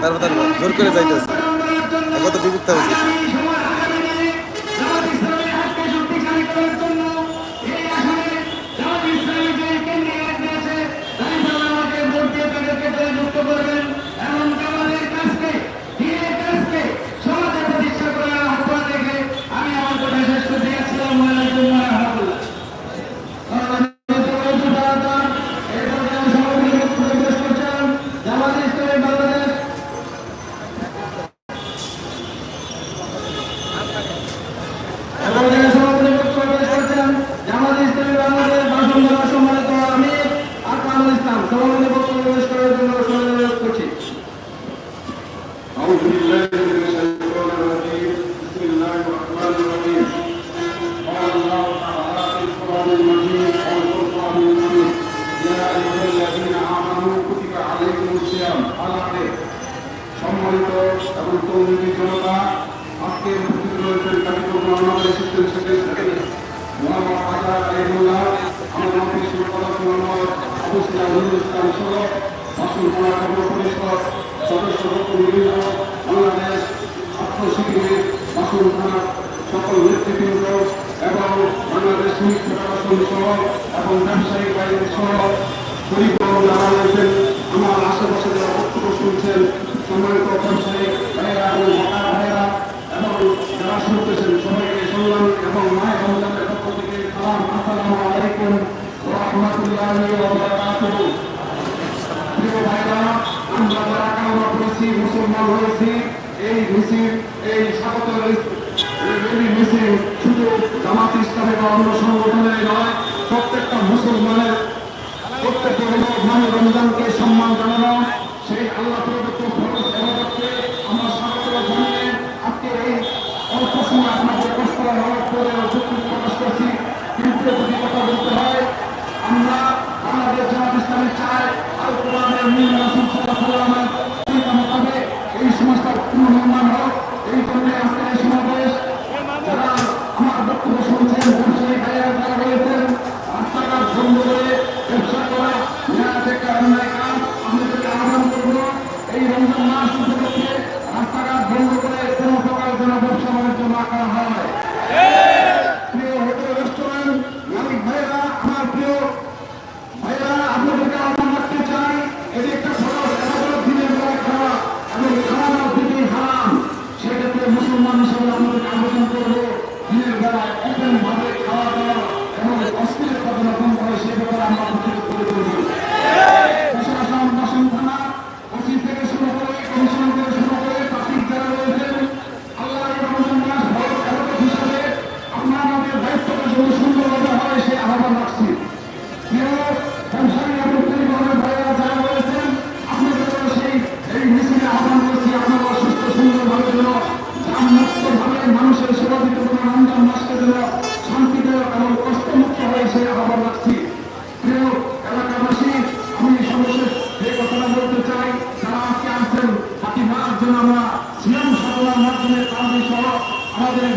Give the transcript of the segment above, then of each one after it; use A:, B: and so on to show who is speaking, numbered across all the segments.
A: তারপর তার জোর করে যাইতেছে। কত বিভুক্ত হয়েছে।
B: তৌহিদি জনতা আজকে উপস্থিত রয়েছেন কার্যক্রম আমাদের সেখান থেকে মোহাম্মদ আজাদ আলিমুল্লাহ আমার অফিস সদস্য মোহাম্মদ আবু সিরাজুল ইসলাম সহ বাসন কর্ম পরিষদ সদস্য বিভিন্ন বাংলাদেশ শিবির বাসন থানা সকল নেতৃবৃন্দ এবং বাংলাদেশ শ্রমিক ফেডারেশন সহ এবং ব্যবসায়িক আশেপাশে বক্তব্য শুনছেন, সম্মানিত ব্যবসায়ী যারা শুনতেছেন সবাইকে শুনলাম এবং মায়ের রমজানের পক্ষ থেকে আমরা কামনা করেছি মুসলমান হয়েছি এই মিছিল, এই স্বাগত মিছিল শুধু জামাত ইসলামের অন্য ইসলামী চাই আল কোরআনের মূল রাসূল সাল্লাল্লাহু আলাইহি মানুষের সেবা দিতে পারেন, রমজান মাসকে যেন শান্তিতে এবং কষ্টমুক্ত হয়ে সে আহ্বান রাখছি। আমরা সিএম সাধনার মাধ্যমে আমাদের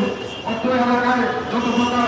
B: অত্র এলাকায় যত প্রকার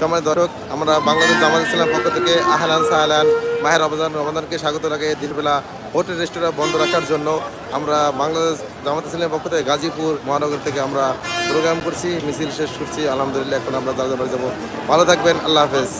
A: সময় দর্শক, আমরা বাংলাদেশ জামাত ইসলামের পক্ষ থেকে আহলান সাহলান, মাহের রমজান রমজানকে স্বাগত রাখে দিনবেলা হোটেল রেস্টুরেন্ট বন্ধ রাখার জন্য। আমরা বাংলাদেশ জামাত ইসলামের পক্ষ থেকে গাজীপুর মহানগর থেকে আমরা প্রোগ্রাম করছি, মিছিল শেষ করছি। আলহামদুলিল্লাহ, এখন আমরা যার যাব। ভালো থাকবেন, আল্লাহ হাফেজ।